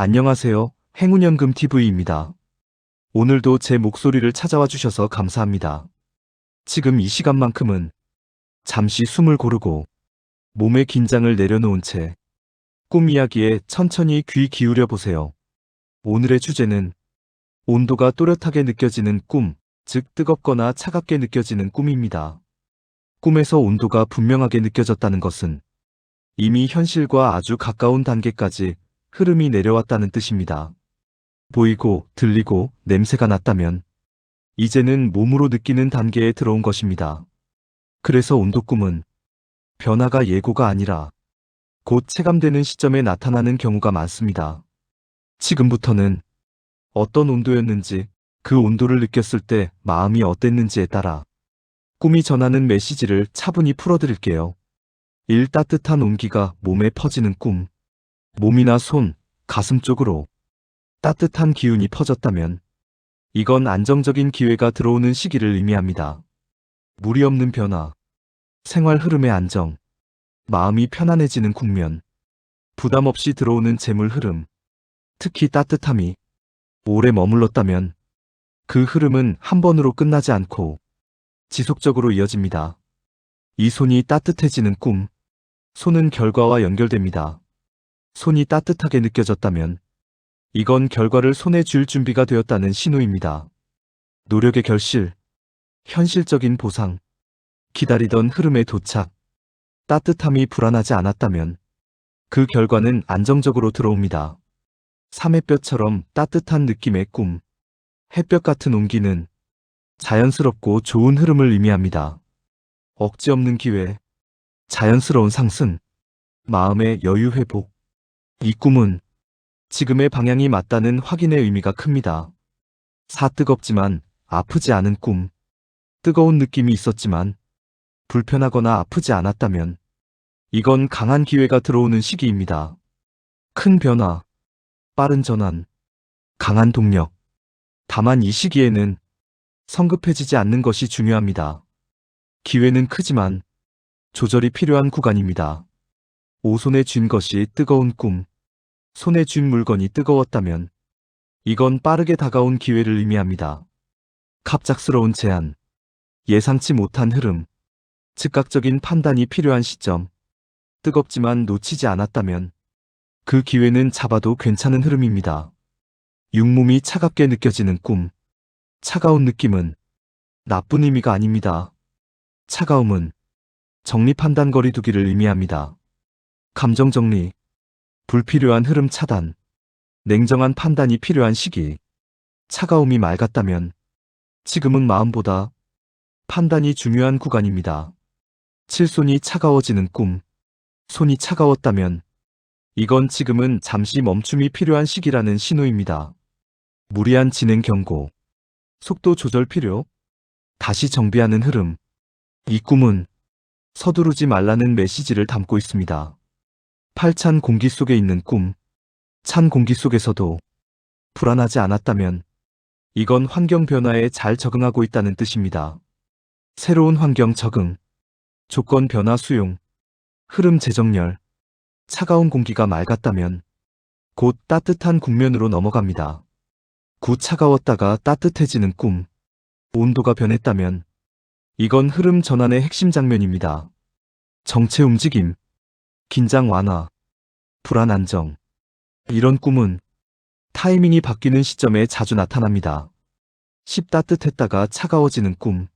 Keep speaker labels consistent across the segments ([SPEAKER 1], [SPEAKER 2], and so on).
[SPEAKER 1] 안녕하세요. 행운연금 TV입니다. 오늘도 제 목소리를 찾아와 주셔서 감사합니다. 지금 이 시간만큼은 잠시 숨을 고르고 몸의 긴장을 내려놓은 채 꿈 이야기에 천천히 귀 기울여 보세요. 오늘의 주제는 온도가 또렷하게 느껴지는 꿈, 즉 뜨겁거나 차갑게 느껴지는 꿈입니다. 꿈에서 온도가 분명하게 느껴졌다는 것은 이미 현실과 아주 가까운 단계까지 흐름이 내려왔다는 뜻입니다. 보이고 들리고 냄새가 났다면 이제는 몸으로 느끼는 단계에 들어온 것입니다. 그래서 온도 꿈은 변화가 예고가 아니라 곧 체감되는 시점에 나타나는 경우가 많습니다. 지금부터는 어떤 온도였는지 그 온도를 느꼈을 때 마음이 어땠는지에 따라 꿈이 전하는 메시지를 차분히 풀어드릴게요. 1. 따뜻한 온기가 몸에 퍼지는 꿈. 몸이나 손, 가슴 쪽으로 따뜻한 기운이 퍼졌다면 이건 안정적인 기회가 들어오는 시기를 의미합니다. 무리 없는 변화, 생활 흐름의 안정, 마음이 편안해지는 국면, 부담 없이 들어오는 재물 흐름, 특히 따뜻함이 오래 머물렀다면 그 흐름은 한 번으로 끝나지 않고 지속적으로 이어집니다. 이 손이 따뜻해지는 꿈, 손은 결과와 연결됩니다. 손이 따뜻하게 느껴졌다면 이건 결과를 손에 줄 준비가 되었다는 신호입니다. 노력의 결실, 현실적인 보상, 기다리던 흐름의 도착, 따뜻함이 불안하지 않았다면 그 결과는 안정적으로 들어옵니다. 삼햇볕처럼 따뜻한 느낌의 꿈, 햇볕 같은 온기는 자연스럽고 좋은 흐름을 의미합니다. 억지 없는 기회, 자연스러운 상승, 마음의 여유 회복. 이 꿈은 지금의 방향이 맞다는 확인의 의미가 큽니다. 사 뜨겁지만 아프지 않은 꿈. 뜨거운 느낌이 있었지만 불편하거나 아프지 않았다면 이건 강한 기회가 들어오는 시기입니다. 큰 변화, 빠른 전환, 강한 동력. 다만 이 시기에는 성급해지지 않는 것이 중요합니다. 기회는 크지만 조절이 필요한 구간입니다. 오손에 쥔 것이 뜨거운 꿈, 손에 쥔 물건이 뜨거웠다면 이건 빠르게 다가온 기회를 의미합니다. 갑작스러운 제안, 예상치 못한 흐름, 즉각적인 판단이 필요한 시점, 뜨겁지만 놓치지 않았다면 그 기회는 잡아도 괜찮은 흐름입니다. 육몸이 차갑게 느껴지는 꿈, 차가운 느낌은 나쁜 의미가 아닙니다. 차가움은 정리 판단 거리 두기를 의미합니다. 감정 정리, 불필요한 흐름 차단, 냉정한 판단이 필요한 시기, 차가움이 맑았다면 지금은 마음보다 판단이 중요한 구간입니다. 칠손이 차가워지는 꿈, 손이 차가웠다면 이건 지금은 잠시 멈춤이 필요한 시기라는 신호입니다. 무리한 진행 경고, 속도 조절 필요, 다시 정비하는 흐름. 이 꿈은 서두르지 말라는 메시지를 담고 있습니다. 팔찬 공기 속에 있는 꿈, 찬 공기 속에서도 불안하지 않았다면 이건 환경 변화에 잘 적응하고 있다는 뜻입니다. 새로운 환경 적응, 조건 변화 수용, 흐름 재정렬, 차가운 공기가 맑았다면 곧 따뜻한 국면으로 넘어갑니다. 구 차가웠다가 따뜻해지는 꿈, 온도가 변했다면 이건 흐름 전환의 핵심 장면입니다. 정체 움직임, 긴장 완화, 불안 안정. 이런 꿈은 타이밍이 바뀌는 시점에 자주 나타납니다. 10 따뜻했다가 차가워지는 꿈.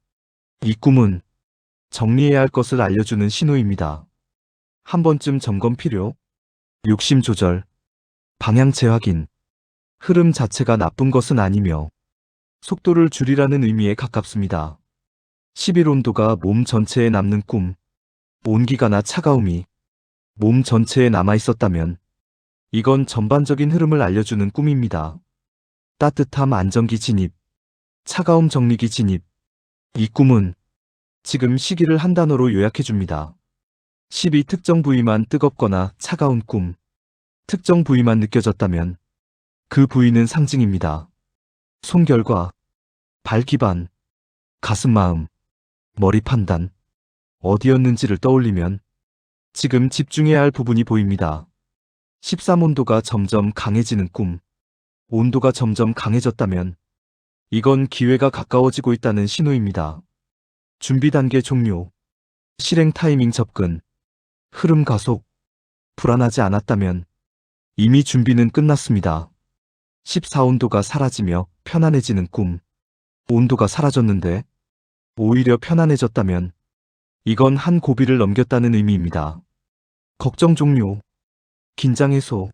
[SPEAKER 1] 이 꿈은 정리해야 할 것을 알려주는 신호입니다. 한 번쯤 점검 필요, 욕심 조절, 방향 재확인, 흐름 자체가 나쁜 것은 아니며 속도를 줄이라는 의미에 가깝습니다. 11온도가 몸 전체에 남는 꿈, 온기가나 차가움이 몸 전체에 남아 있었다면 이건 전반적인 흐름을 알려주는 꿈입니다. 따뜻함 안정기 진입, 차가움 정리기 진입. 이 꿈은 지금 시기를 한 단어로 요약해줍니다. 12 특정 부위만 뜨겁거나 차가운 꿈. 특정 부위만 느껴졌다면 그 부위는 상징입니다. 손 결과, 발 기반, 가슴 마음, 머리 판단, 어디였는지를 떠올리면 지금 집중해야 할 부분이 보입니다. 13온도가 점점 강해지는 꿈. 온도가 점점 강해졌다면 이건 기회가 가까워지고 있다는 신호입니다. 준비 단계 종료. 실행 타이밍 접근. 흐름 가속. 불안하지 않았다면 이미 준비는 끝났습니다. 14온도가 사라지며 편안해지는 꿈. 온도가 사라졌는데 오히려 편안해졌다면 이건 한 고비를 넘겼다는 의미입니다. 걱정 종료. 긴장 해소.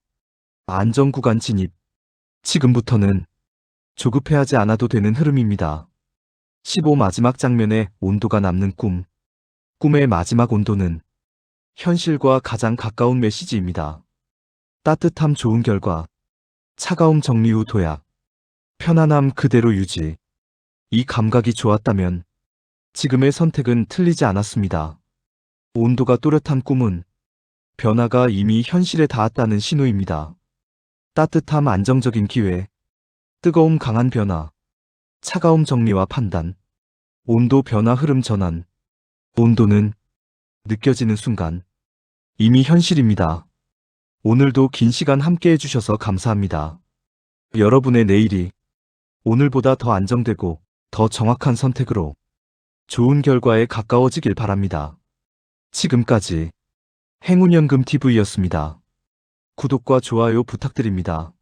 [SPEAKER 1] 안정 구간 진입. 지금부터는 조급해하지 않아도 되는 흐름입니다. 15 마지막 장면에 온도가 남는 꿈. 꿈의 마지막 온도는 현실과 가장 가까운 메시지입니다. 따뜻함 좋은 결과. 차가움 정리 후 도약. 편안함 그대로 유지. 이 감각이 좋았다면 지금의 선택은 틀리지 않았습니다. 온도가 또렷한 꿈은 변화가 이미 현실에 닿았다는 신호입니다. 따뜻함 안정적인 기회, 뜨거움 강한 변화, 차가움 정리와 판단, 온도 변화 흐름 전환, 온도는 느껴지는 순간 이미 현실입니다. 오늘도 긴 시간 함께 해주셔서 감사합니다. 여러분의 내일이 오늘보다 더 안정되고 더 정확한 선택으로 좋은 결과에 가까워지길 바랍니다. 지금까지 행운연금TV였습니다. 구독과 좋아요 부탁드립니다.